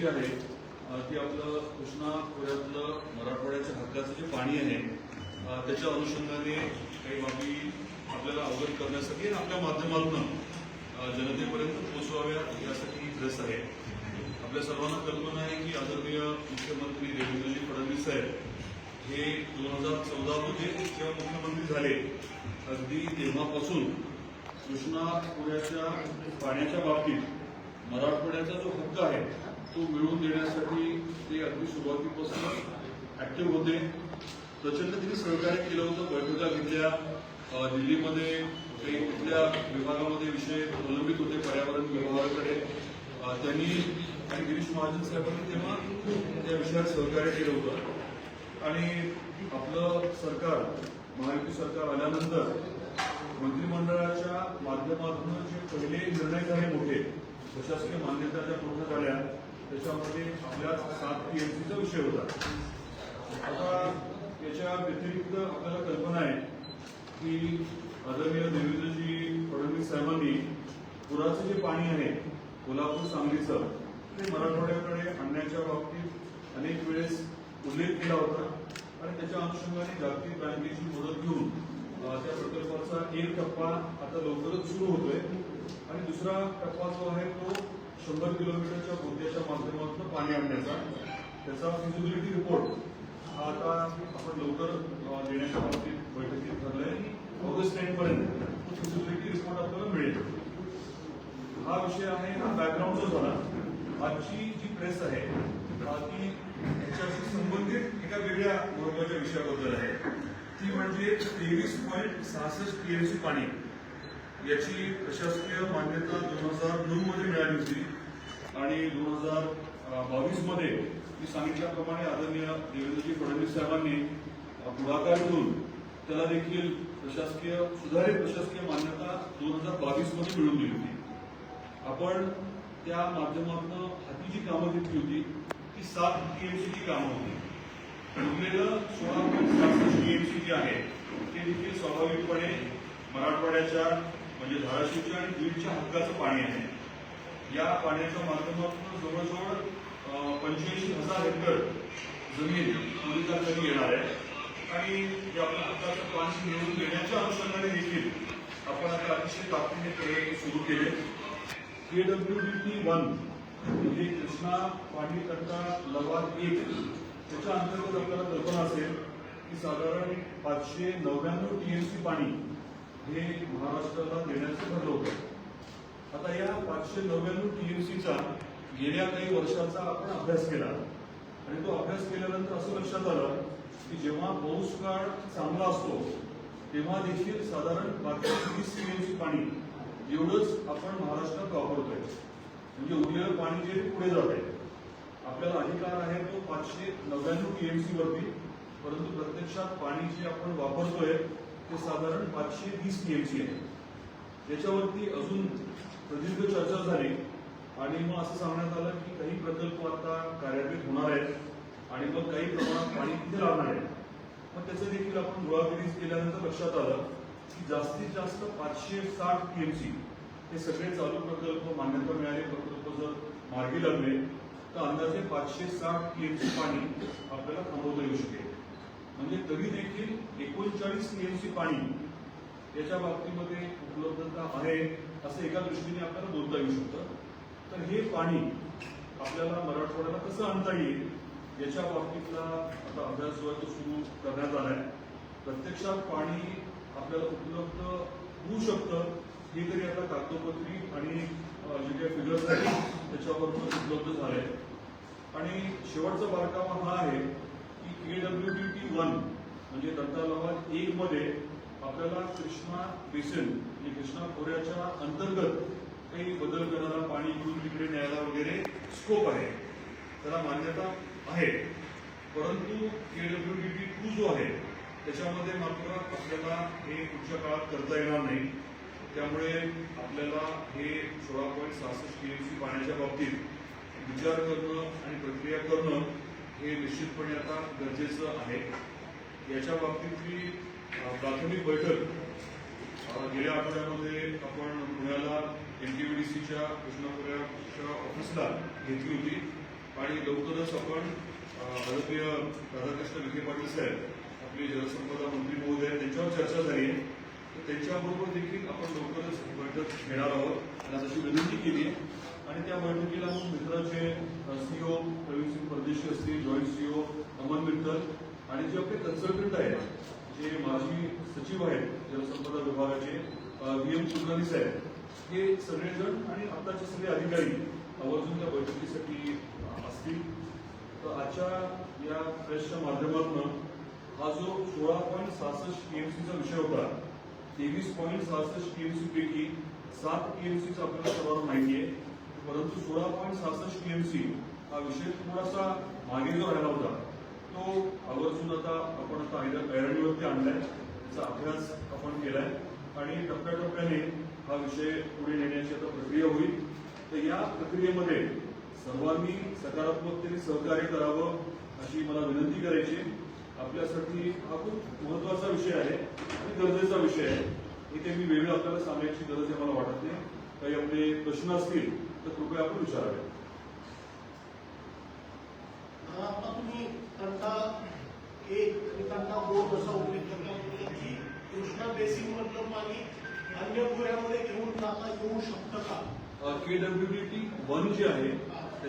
जी आहे ती आपलं कृष्णा खोऱ्यातलं मराठवाड्याच्या हक्काचं जे पाणी आहे त्याच्या अनुषंगाने काही बाबी आपल्याला अवगत करण्यासाठी आणि आपल्या माध्यमातून जनतेपर्यंत पोहोचवाव्या यासाठी रस आहे. आपल्या सर्वांना कल्पना आहे की आदरणीय मुख्यमंत्री देवेंद्रजी फडणवीस साहेब हे दोन हजार चौदामध्ये जेव्हा मुख्यमंत्री झाले अगदी तेव्हापासून कृष्णा खोऱ्याच्या पाण्याच्या बाबतीत मराठवाड्याचा जो हक्क आहे तो मिळवून देण्यासाठी ते अगदी सुरुवातीपासून ऍक्टिव्ह होते. प्रचंड तिने सहकार्य केलं होतं बैठका घेतल्या दिल्लीमध्ये काही कुठल्या विभागामध्ये विषय प्रलंबित होते पर्यावरण विभागाकडे. त्यांनी आणि गिरीश महाजन साहेबांनी तेव्हा त्या विषयात सहकार्य केलं होतं. आणि आपलं सरकार महायुती सरकार आल्यानंतर मंत्रिमंडळाच्या माध्यमातून जे पहिले निर्णय झाले मोठे प्रशासकीय मान्यता ज्या पूर्ण झाल्या त्याच्यामध्ये आपल्या सात पीएमसीचा विषय होता. आता याच्या व्यतिरिक्त आपल्याला कल्पना आहे की आदरणीय देवेंद्रजी फडणवीस साहेबांनी पुराचं जे पाणी आहे कोल्हापूर सांगलीचं ते मराठवाड्याकडे आणण्याच्या बाबतीत अनेक वेळेस उल्लेख केला होता आणि त्याच्या अनुषंगाने जागतिक बँकेची मदत घेऊन त्या प्रकल्पाचा एक टप्पा आता लवकरच सुरू होतोय. आणि दुसरा टप्पा जो आहे तो शंभर किलोमीटरच्या बोगद्याच्या माध्यमातून पाणी आणण्याचा. त्याचा फिजिबिलिटी रिपोर्ट हा आता आपण लवकर देण्याच्या बाबतीत बैठकीत ठरलंय. ऑगस्ट एंड पर्यंत तो फिजिबिलिटी रिपोर्ट आपल्याला मिळेल. हा विषय आहे हा बॅकग्राऊंड जो झाला आजची जी प्रेस आहे ती याच्याशी संबंधित एका वेगळ्या महत्त्वाच्या विषयाबद्दल आहे. ती म्हणजे तेवीस पॉईंट सहासष्ट पीएमसी पाणी. याची प्रशासकीय मान्यता दोन हजार नऊ मध्ये मिळाली होती. आणि दोन हजार बावीसमध्ये मी सांगितल्याप्रमाणे आदरणीय देवेंद्रजी फडणवीस साहेबांनी पुढाकार घेऊन त्याला देखील प्रशासकीय सुधारित प्रशासकीय मान्यता दोन हजार बावीसमध्ये मिळवून दिली होती. आपण त्या माध्यमातून हाती जी कामं घेतली होती ती सात टीएमसीची कामं होती. उरलेलं सोळा पॉईंट सहासष्ट टीएमसी जे आहे ते देखील स्वाभाविकपणे मराठवाड्याच्या म्हणजे धाराशिवच्या आणि बीडच्या हक्काचं पाणी आहे. या पाण्याच्या माध्यमातून जवळजवळ पंच्याऐंशी हजार हेक्टर जमीन पोलिसांसाठी येणार आहे. आणि या आपल्या हक्काचं पाणी मिळवून देण्याच्या अनुषंगाने देखील आपण आता अतिशय ताकदीने प्रयत्न सुरू केले. केडब्ल्यूडीटी वन म्हणजे कृष्णा पाणी तंटा लवाद एक त्याच्या अंतर्गत आपल्याला कल्पना असेल की साधारण पाचशे नव्याण्णव टीएमसी पाणी हे महाराष्ट्राला देण्याचं ठरलं होतं. आता या पाचशे नव्याण्णव टीएमसीचा गेल्या काही वर्षाचा आपण अभ्यास केला. आणि तो अभ्यास केल्यानंतर असं लक्षात आलं की जेव्हा पाऊस काळ चांगला असतो तेव्हा देखील साधारण पाचशे वीस टीएमसी पाणी एवढंच आपण महाराष्ट्रात वापरतोय. म्हणजे उरलेलं पाणी जे पुढे जात आहे. आपल्याला अधिकार आहे तो पाचशे नव्याण्णव टीएमसी वरती परंतु प्रत्यक्षात पाणी जे आपण वापरतोय ते साधारण पाचशे वीस टीएमसी आहे. त्याच्यावरती अजून प्रदीर्घ चर्चा झाली आणि मग असं सांगण्यात आलं की काही प्रकल्प आता कार्यान्वित होणार आहेत आणि मग काही प्रमाणात पाणी तिथे लागणार आहे. मग त्याचं देखील आपण डोळाबिरीज केल्यानंतर लक्षात आलं की जास्तीत जास्त पाचशे साठ टीएमसी हे सगळे चालू प्रकल्प मान्यता मिळाले प्रकल्प जर मार्गी लागले तर अंदाजे पाचशे साठ टीएमसी पाणी आपल्याला थांबवता येऊ शकेल. म्हणजे तरी देखील एकोणचाळीस टीएमसी पाणी याच्या बाबतीमध्ये उपलब्धता आहे असं एका दृष्टीने आपल्याला बोलता येऊ शकतं. तर हे पाणी आपल्याला मराठवाड्याला कसं आणता येईल याच्या बाबतीतला आता अभ्यास जो आहे तो सुरू करण्यात आलाय. प्रत्यक्षात पाणी आपल्याला उपलब्ध होऊ शकतं हे तरी आता कागदोपत्री आणि जे काही फिगर्स आहेत त्याच्यावरून उपलब्ध झाले आणि शेवटचा बारकावा हा आहे की K W D T one म्हणजे दत्तालावाद एक मध्ये आपल्याला कृष्णा बेसिन म्हणजे कृष्णा खोऱ्याच्या अंतर्गत काही बदल करणारा पाणी इकडून तिकडे न्यायला वगैरे स्कोप आहे. त्याला मान्यता आहे. परंतु K W D T two जो आहे त्याच्यामध्ये मात्र आपल्याला हे पुढच्या काळात करता येणार नाही. त्यामुळे आपल्याला हे सोळा पॉईंट सहासष्ट टीएमसी पाण्याच्या बाबतीत विचार करणं आणि प्रक्रिया करणं हे निश्चितपणे आता गरजेचं आहे. याच्या बाबतीतली प्राथमिक बैठक गेल्या आठवड्यामध्ये आपण पुण्याला एनटीबीडीसीच्या कृष्णापुऱ्याच्या ऑफिसला घेतली होती. आणि लवकरच आपण भारतीय राधाकृष्ण विखे पाटील साहेब आपले जलसंपदा मंत्री महोदय त्यांच्यावर चर्चा झाली. आहे तर त्यांच्याबरोबर देखील आपण लवकरच बैठक घेणार आहोत. आणि तशी विनंती केली आणि त्या बैठकीला मित्राचे सीओ प्रवीण सिंग परदेशी असतील जॉईंट सीओ अमन मित्तल आणि जे आपले कन्सल्टंट आहेत जे माजी सचिव आहेत जलसंपदा विभागाचे व्ही एम कुलकर्णी साहेब हे सगळेजण आणि आताचे सगळे अधिकारी आवर्जून त्या बैठकीसाठी असतील. तर आजच्या या प्रेसच्या माध्यमातून हा जो सोळा पॉईंट सहासष्ट टीएमसीचा विषय होता तेवीस पॉईंट सहासष्ट टीएमसी पैकी सात टीएमसीचा आपल्याला सर्वांना माहिती आहे. परंतु सोळा पॉईंट सहासष्ट सी हा विषय थोडासा मागे जो राहिला होता तो आवर्जून आता आपण आता ऐरणीवरती आणलाय. त्याचा अभ्यास आपण केलाय. आणि टप्प्याटप्प्याने हा विषय पुढे नेण्याची आता प्रक्रिया होईल. तर या प्रक्रियेमध्ये सर्वांनी सकारात्मकतेने सहकार्य करावं अशी मला विनंती करायची आपल्यासाठी हा खूप महत्त्वाचा विषय आहे आणि गरजेचा विषय आहे. इथे मी वेगळं आपल्याला सांगण्याची गरज आहे मला वाटत नाही. काही आपले प्रश्न असतील तर कृपया आपण विचारावे आता तुम्ही तंटा एक आणि तंटा दोन असा उल्लेख करता की कृष्णा मधलं पाणी अन्य खोऱ्यामध्ये घेऊन जाता येऊ शकतं का K? W D T one जे आहे